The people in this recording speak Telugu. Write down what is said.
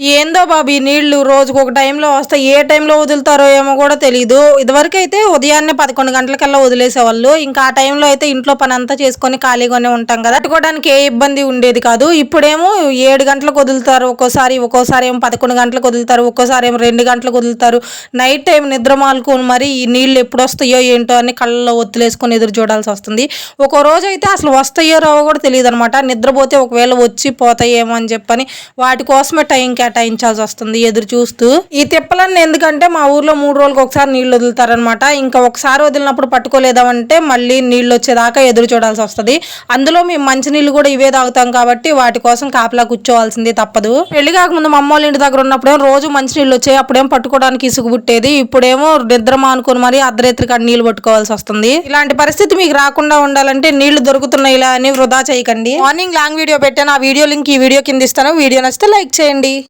ఏందో బాబు ఈ నీళ్ళు రోజుకు ఒక టైంలో వస్తాయి. ఏ టైంలో వదులుతారో ఏమో కూడా తెలియదు ఇదివరకు అయితే ఉదయాన్నే పదకొండు గంటలకల్లా వదిలేసేవాళ్ళు. ఇంకా ఆ టైంలో అయితే ఇంట్లో పని అంతా చేసుకొని ఖాళీగానే ఉంటాం కదా. పట్టుకోవడానికి ఏ ఇబ్బంది ఉండేది కాదు. ఇప్పుడేమో ఏడు గంటలకు వదులుతారు ఒక్కోసారి ఒక్కోసారి ఏమో పదకొండు గంటలకు వదులుతారు ఒక్కోసారి ఏమో రెండు గంటలకు వదులుతారు. నైట్ టైం నిద్ర మాలుకొని మరి ఈ నీళ్ళు ఎప్పుడు వస్తాయో ఏంటో అని కళ్ళలో ఒత్తులేసుకొని ఎదురు చూడాల్సి వస్తుంది. ఒక్కో రోజు అయితే అసలు వస్తాయో రావో కూడా తెలియదు అనమాట నిద్రపోతే ఒకవేళ వచ్చి పోతాయేమో అని చెప్పని వాటి కోసమే టైంకి కేటాయించాల్సి వస్తుంది ఎదురు చూస్తూ. ఈ తిప్పలన్నీ ఎందుకంటే మా ఊర్లో మూడు రోజులకు ఒకసారి నీళ్ళు వదులుతారనమాట ఇంకా ఒకసారి వదిలినప్పుడు పట్టుకోలేదామంటే మళ్ళీ నీళ్ళు వచ్చేదాకా ఎదురు చూడాల్సి వస్తుంది. అందులో మేము మంచినీళ్ళు కూడా ఇవే తాగుతాం కాబట్టి వాటి కోసం కాపలా కూర్చోవాల్సిందే తప్పదు. పెళ్ళి కాకముందు మా అమ్మ వాళ్ళ ఇంటి దగ్గర ఉన్నప్పుడేం రోజు మంచినీళ్ళు వచ్చాయి అప్పుడేం పట్టుకోవడానికి ఇసుగు పుట్టేది ఇప్పుడేమో నిద్ర మానుకొని మరి అర్ధరేత్రి కాడ నీళ్ళు పట్టుకోవాల్సి వస్తుంది. ఇలాంటి పరిస్థితి మీకు రాకుండా ఉండాలంటే నీళ్ళు దొరుకుతున్నాయి ఇలా అని వృధా చేయకండి. మార్నింగ్ లాంగ్ వీడియో పెట్టాను ఆ వీడియో లింక్ ఈ వీడియో కింద ఇస్తాను. వీడియో నచ్చితే లైక్ చేయండి.